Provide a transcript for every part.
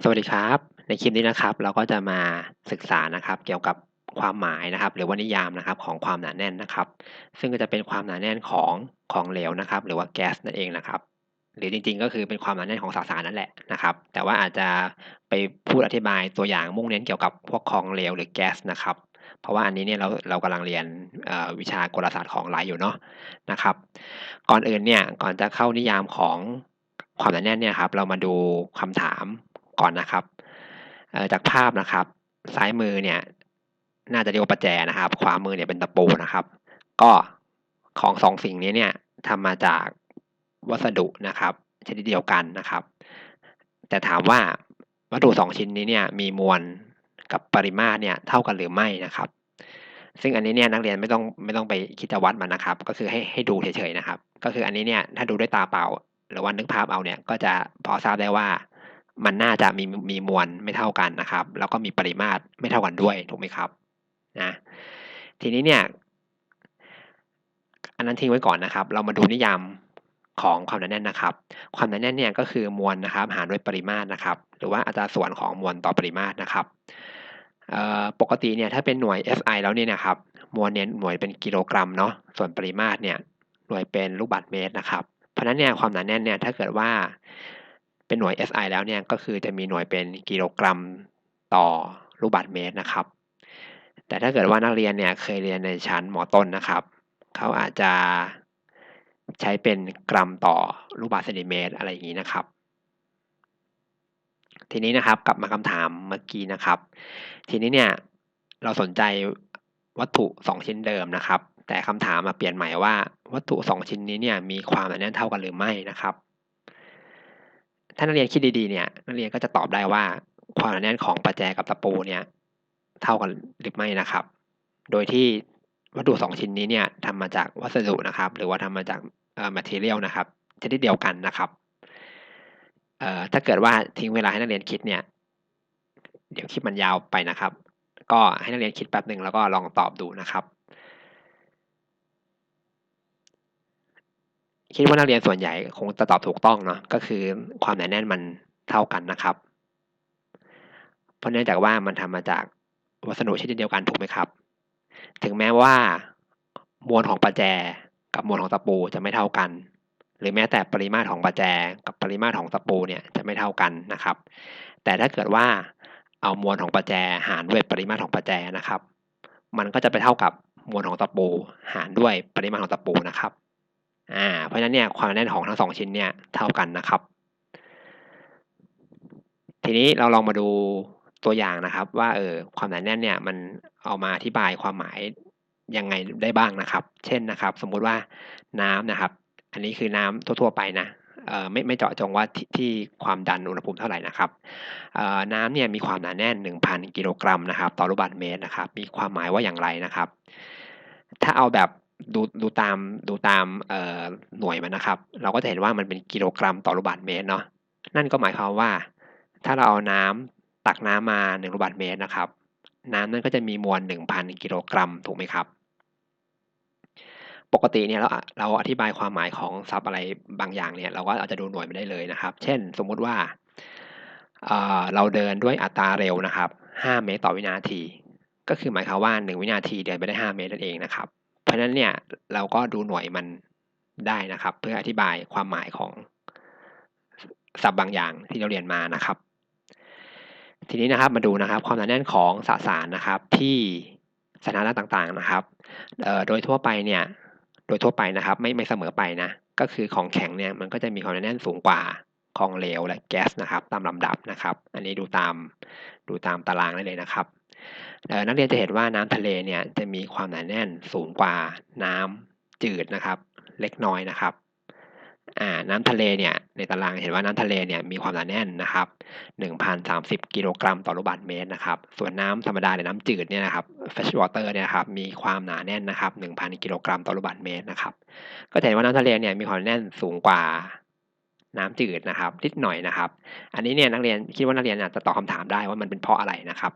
สวัสดีครับ ในคลิปนี้นะครับ เราก็จะมาศึกษานะครับ เกี่ยวกับความหมายนะครับ หรือว่านิยามนะครับของความหนาแน่นนะครับ ซึ่งก็จะเป็นความหนาแน่นของของเหลวนะครับ หรือว่าแก๊สนั่นเองนะครับ หรือจริงๆ ก็คือเป็นความหนาแน่นของสสารนั่นแหละนะครับ แต่ว่าอาจจะไปพูดอธิบายตัวอย่างมุ่งเน้นเกี่ยวกับพวกของเหลวหรือแก๊สนะครับ เพราะว่าอันนี้เนี่ยเราเรากำลังเรียนวิชากลศาสตร์ของไหลอยู่เนาะนะครับ ก่อนอื่นเนี่ยก่อนจะเข้านิยามของความหนาแน่นเนี่ยครับ เรามาดูคำถาม ก่อนนะครับจากภาพนะครับ ซ้ายมือเนี่ย น่าจะเรียกว่าประแจนะครับ ขวามือเนี่ยเป็นตะปูนะครับ ก็ของสองสิ่งนี้เนี่ยทำมาจากวัสดุนะครับชนิดเดียวกันนะครับ แต่ถามว่าวัตถุสองชิ้นนี้เนี่ยมีมวลกับปริมาตรเนี่ยเท่ากันหรือไม่นะครับ ซึ่งอันนี้เนี่ยนักเรียนไม่ต้องไม่ต้องไปคิดจะวัดมันนะครับ ก็คือให้ให้ดูเฉยๆนะครับ ก็คืออันนี้เนี่ยถ้าดูด้วยตาเปล่า หรือว่านึกภาพเอาเนี่ยก็จะพอทราบได้ว่า มันน่าจะมีมีมวลไม่เท่ากันนะครับ แล้วก็มีปริมาตรไม่เท่ากันด้วยถูกไหมครับนะทีนี้เนี่ยอันนั้นทิ้งไว้ก่อนนะครับ เรามาดูนิยามของความหนาแน่นนะครับ ความหนาแน่นเนี่ยก็คือมวลนะครับ หารด้วยปริมาตรนะครับ หรือว่าอัตราส่วนของมวลต่อปริมาตรนะครับปกติเนี่ยถ้าเป็นหน่วย SI แล้วเนี่ยนะครับ มวลเนี่ยหน่วยเป็นกิโลกรัมเนาะส่วนปริมาตรเนี่ยหน่วยเป็นลูกบาศก์เมตรนะครับ เพราะฉะนั้นเนี่ยความหนาแน่นเนี่ยถ้าเกิดว่า เป็นหน่วย SI แล้วเนี่ยก็คือจะมีหน่วยเป็นกิโลกรัมต่อลูกบาศก์เมตรนะครับ แต่ถ้าเกิดว่านักเรียนเนี่ยเคยเรียนในชั้นหมอต้นนะครับ เขาอาจจะใช้เป็นกรัมต่อลูกบาศก์เซนติเมตรอะไรอย่างนี้นะครับ ทีนี้นะครับกลับมาคำถามเมื่อกี้นะครับ ทีนี้เนี่ยเราสนใจวัตถุ 2 ชิ้นเดิมนะครับ แต่คำถามมาเปลี่ยนใหม่ว่าวัตถุ 2 ชิ้นนี้เนี่ยมีความหนาแน่นเท่ากันหรือไม่นะครับ ถ้านักเรียนคิดดีๆเนี่ยนักเรียนก็จะตอบได้ว่าความหนาแน่นของประแจกับตะปูเนี่ย เท่ากันหรือไม่นะครับ โดยที่วัตถุสองชิ้นนี้เนี่ยทำมาจากวัสดุนะครับ หรือว่าทำมาจากเอ่อ material นะครับชนิดเดียวกันนะครับเอ่อถ้าเกิดว่าทิ้งเวลาให้นักเรียนคิดเนี่ย เดี๋ยวคลิปมันยาวไปนะครับ ก็ให้นักเรียนคิดแป๊บหนึ่งแล้วก็ลองตอบดูนะครับ คิดว่านักเรียนส่วนใหญ่คงจะตอบถูกต้องเนาะก็คือความหนาแน่นมันเท่ากันนะครับ เพราะเนื่องจากว่ามันทำมาจากวัสดุชนิดเดียวกันถูกไหมครับ ถึงแม้ว่า มวลของประแจกับมวลของตะปูจะไม่เท่ากัน หรือแม้แต่ปริมาตรของประแจกับปริมาตรของตะปูเนี่ยจะไม่เท่ากันนะครับ แต่ถ้าเกิดว่าเอามวลของประแจหารด้วยปริมาตรของประแจนะครับ มันก็จะไปเท่ากับมวลของตะปูหารด้วยปริมาตรของตะปูนะครับ อ่าเพราะฉะนั้นเนี่ยความแน่นของทั้งสองชิ้นเนี่ยเท่ากันนะครับ ทีนี้เราลองมาดูตัวอย่างนะครับ ว่าเออความหนาแน่นเนี่ยมันเอามาอธิบายความหมายยังไงได้บ้างนะครับ เช่นนะครับ สมมุติว่าน้ำนะครับ อันนี้คือน้ำทั่ว ๆ ไปนะเออไม่ไม่เจาะจงว่าทที่ความดันอุณหภูมิเท่าไหร่นะครับเออน้ำเนี่ยมีความหนาแน่น 1,000 กิโลกรัมนะครับ ต่อลูกบาศก์เมตรนะครับ มีความหมายว่าอย่างไรนะครับ ถ้าเอาแบบ ดูดูตามดูตามเอ่อหน่วยมันนะครับ เราก็จะเห็นว่ามันเป็นกิโลกรัมต่อลูกบาศก์เมตรเนาะนั่นก็หมายความว่า ถ้าเราเอาน้ำตักน้ำมา1ลูกบาศก์เมตรนะครับ น้ำนั่นก็จะมีมวล 1,000 กิโลกรัมถูกไหมครับ ปกติเนี่ยเราเราอธิบายความหมายของซับอะไรบางอย่างเนี่ยเราก็อาจจะดูหน่วยไม่ได้เลยนะครับ เช่น สมมุติว่าเราเดินด้วยอัตราเร็วนะครับ 5 เมตรต่อวินาที ก็คือหมายความว่า 1 วินาทีเดินไปได้ 5 เมตรนั่นเองนะครับ ราะฉะนั้นเนี่ยเราก็ดูหน่วยมันได้นะครับ เพื่ออธิบายความหมายของศัพท์บางอย่างที่เราเรียนมานะครับ ทีนี้นะครับมาดูนะครับ ความหนาแน่นของสสารนะครับ ที่สถานะต่างๆนะครับโดยทั่วไปเนี่ยโดยทั่วไปนะครับ ไม่ไม่เสมอไปนะก็คือของแข็งเนี่ยมันก็จะมีความหนาแน่นสูงกว่าของเหลวและแก๊สนะครับ ตามลำดับนะครับ อันนี้ดูตามดูตามตารางได้เลยนะครับ นักเรียนจะเห็นว่าน้ำทะเลเนี่ยจะมีความหนาแน่นสูงกว่าน้ำจืดนะครับ เล็กน้อยนะครับน้ำทะเลเนี่ยในตารางเห็นว่าน้ำทะเลเนี่ยมีความหนาแน่นนะครับ1,030 กิโลกรัมต่อลูกบาศก์เมตรนะครับ ส่วนน้ำธรรมดาในน้ำจืดเนี่ยนะครับ fresh water เนี่ยครับมีความหนาแน่นนะครับ1,000 กิโลกรัมต่อลูกบาศก์เมตรนะครับ ก็เห็นว่าน้ำทะเลเนี่ยมีความแน่นสูงกว่าน้ำจืดนะครับนิดหน่อยนะครับ อันนี้เนี่ยนักเรียนคิดว่านักเรียนอาจจะตอบคำถามได้ว่ามันเป็นเพราะอะไรนะครับ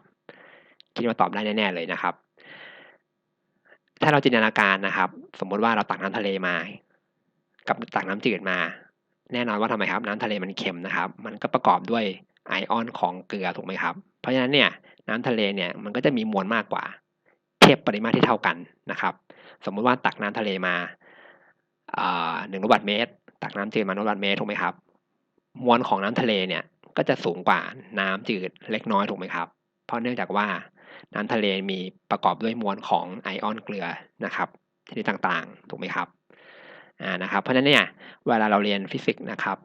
คิดว่าตอบได้แน่ๆเลยนะครับ ถ้าเราจินตนาการนะครับ สมมติว่าเราตักน้ำทะเลมา กับตักน้ำจืดมา แน่นอนว่าทำไมครับ น้ำทะเลมันเค็มนะครับ มันก็ประกอบด้วยไอออนของเกลือถูกไหมครับ เพราะฉะนั้นเนี่ยน้ำทะเลเนี่ยมันก็จะมีมวลมากกว่า เทียบปริมาตรที่เท่ากันนะครับ สมมุติว่าตักน้ำทะเลมาหนึ่งลูกบาศก์เมตร ตักน้ำจืดมาหนึ่งลูกบาศก์เมตรถูกไหมครับ มวลของน้ำทะเลเนี่ยก็จะสูงกว่าน้ำจืดเล็กน้อยถูกไหมครับ เพราะเนื่องจากว่า น้ำทะเลมีประกอบด้วยมวลของไอออนเกลือนะครับชนิดต่างๆ ถูกไหมครับอ่านะครับ เพราะฉะนั้นเนี่ยเวลาเราเรียนฟิสิกส์นะครับ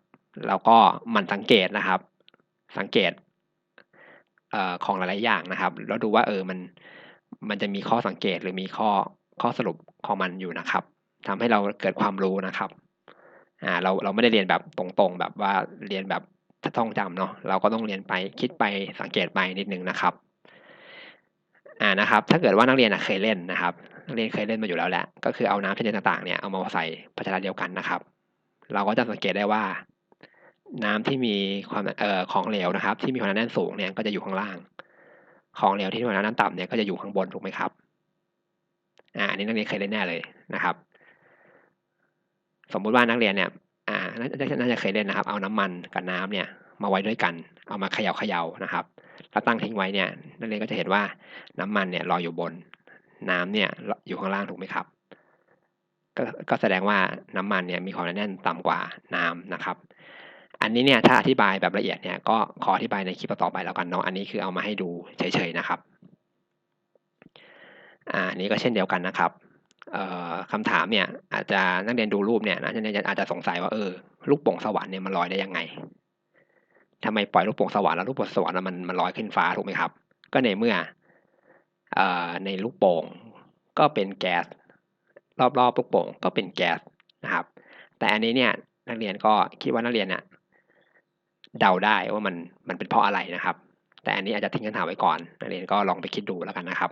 เราก็มันสังเกตนะครับ สังเกตเอ่อของหลายๆอย่างนะครับ แล้วดูว่าเออมันมันจะมีข้อสังเกตหรือมีข้อข้อสรุปของมันอยู่นะครับทำให้เราเกิดความรู้นะครับอ่าเราเราไม่ได้เรียนแบบตรงๆ แบบว่าเรียนแบบท่องจำเนาะเราก็ต้องเรียนไปคิดไปสังเกตไปนิดนึงนะครับ อ่านะครับ ถ้าเกิดว่านักเรียนเคยเล่นนะครับนักเรียนเคยเล่นมาอยู่แล้วแหละก็คือเอาน้ำชนิดต่างๆเนี่ยเอามาใส่ภาชนะเดียวกันนะครับ เราก็จะสังเกตได้ว่า น้ำที่มีความเอ่อของเหลวนะครับ ที่มีความหนาแน่นสูงเนี่ยก็จะอยู่ข้างล่าง ของเหลวที่มีความหนาแน่นต่ำเนี่ยก็จะอยู่ข้างบนถูกไหมครับอ่าอันนี้นักเรียนเคยเล่นแน่เลยนะครับ สมมุติว่านักเรียนเนี่ยอ่าน่าจะน่าจะเคยเล่นนะครับ เอาน้ำมันกับน้ำเนี่ยมาไว้ด้วยกัน เอามาเขย่าเขย่านะครับ แล้วตั้งทิ้งไว้เนี่ยนักเรียนก็จะเห็นว่าน้ำมันเนี่ยลอยอยู่บน น้ำเนี่ยอยู่ข้างล่างถูกไหมครับก็ก็แสดงว่าน้ำมันเนี่ยมีความหนาแน่นต่ำกว่าน้ำนะครับ อันนี้เนี่ยถ้าอธิบายแบบละเอียดเนี่ยก็ขออธิบายในคลิปต่อไปแล้วกันเนาะอันนี้คือเอามาให้ดูเฉยๆนะครับอ่านี้ก็เช่นเดียวกันนะครับคำถามเนี่ยอาจจะนักเรียนดูรูปเนี่ยนะนักเรียนอาจจะสงสัยว่าเออลูกโป่งสวรรค์เนี่ยมันลอยได้ยังไง ทำไมปล่อยลูกโป่งสวรรค์แล้วลูกโป่งสวรรค์มันมันลอยขึ้นฟ้าถูกไหมครับ ก็ในเมื่อในลูกโป่งก็เป็นแก๊สรอบๆลูกโป่งก็เป็นแก๊สนะครับ แต่อันนี้เนี่ยนักเรียนก็คิดว่านักเรียนเนี่ยเดาได้ว่ามันมันเป็นเพราะอะไรนะครับ แต่อันนี้อาจจะทิ้งคำถามไว้ก่อน นักเรียนก็ลองไปคิดดูแล้วกันนะครับ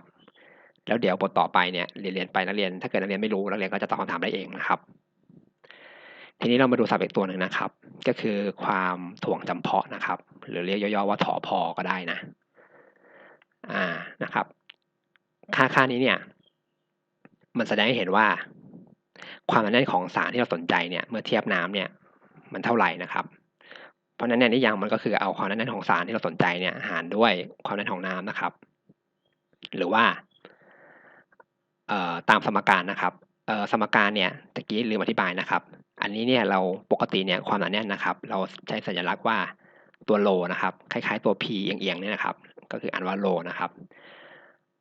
แล้วเดี๋ยวบทต่อไปเนี่ยเรียนไปนักเรียนถ้าเกิดนักเรียนไม่รู้นักเรียนก็จะตอบคำถามได้เองนะครับ ทีนี้เรามาดูศัพท์อีกตัวหนึ่งนะครับ ก็คือความถ่วงจำเพาะนะครับ หรือเรียกย่อๆว่าถอพอก็ได้นะอ่านะครับ ค่าค่านี้เนี่ย มันแสดงให้เห็นว่า ความหนาแน่นของสารที่เราสนใจเนี่ย เมื่อเทียบน้ำเนี่ย มันเท่าไหร่นะครับ เพราะนั้นเนี่ยนิยามมันก็คือเอาความหนาแน่นของสารที่เราสนใจเนี่ย หารด้วยความหนาแน่นของน้ำนะครับ หรือว่าตามสมการนะครับสมการเนี่ยตะกี้ลืมอธิบายนะครับ อันนี้เนี่ยเราปกติเนี่ยความหนาแน่นนะครับ เราใช้สัญลักษณ์ว่าตัวโลนะครับ คล้ายๆตัว p เอียงๆเนี่ยนะครับ ก็คืออ่านว่าโลนะครับ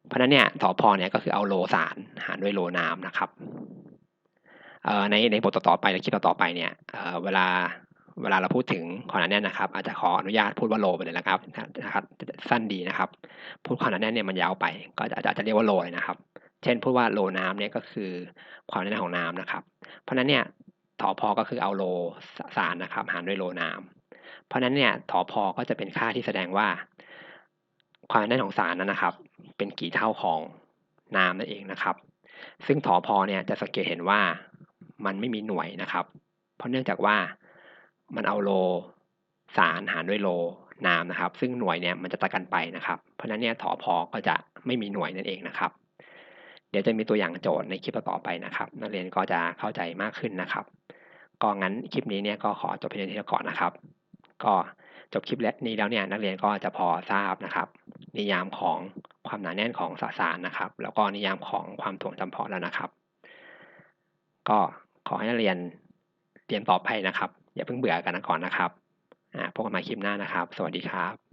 เพราะนั้นเนี่ยถอพอเนี่ยก็คือเอาโลสารหารด้วยโลน้ำนะครับในในบทต่อไปในคลิปต่อไปเนี่ยเวลาเวลาเราพูดถึงความหนาแน่นนะครับ อาจจะขออนุญาตพูดว่าโลไปเลยนะครับนะครับ สั้นดีนะครับ พูดความหนาแน่นเนี่ยมันยาวไป ก็อาจจะอาจจะเรียกว่าโลเลยนะครับ เช่นพูดว่าโลน้ำเนี่ยก็คือความแน่นของน้ำนะครับ เพราะนั้นเนี่ย ถอพอก็คือเอาโลสารนะครับ หารด้วยโลน้ำเพราะนั้นเนี่ยถอพอก็จะเป็นค่าที่แสดงว่า ความแน่นของสารนั้นนะครับ เป็นกี่เท่าของน้ำนั่นเองนะครับ ซึ่งถอพอเนี่ยจะสังเกตเห็นว่ามันไม่มีหน่วยนะครับ เพราะเนื่องจากว่ามันเอาโลสารหารด้วยโลน้ำนะครับ ซึ่งหน่วยเนี่ยมันจะตัดกันไปนะครับ เพราะนั้นเนี่ยถอพอก็จะไม่มีหน่วยนั่นเองนะครับ เดี๋ยวจะมีตัวอย่างโจทย์ในคลิปต่อไปนะครับ นักเรียนก็จะเข้าใจมากขึ้นนะครับ ก็งั้นคลิปนี้เนี่ยก็ขอจบเพียงเท่านี้ก่อนนะครับ ก็จบคลิปนี้แล้วเนี่ยนักเรียนก็จะพอทราบนะครับ นิยามของความหนาแน่นของสสารนะครับ แล้วก็นิยามของความถ่วงจำเพาะแล้วนะครับ ก็ขอให้นักเรียนเตรียมต่อไปนะครับ อย่าเพิ่งเบื่อกันก่อนนะครับพบกันใหม่คลิปหน้านะครับ สวัสดีครับ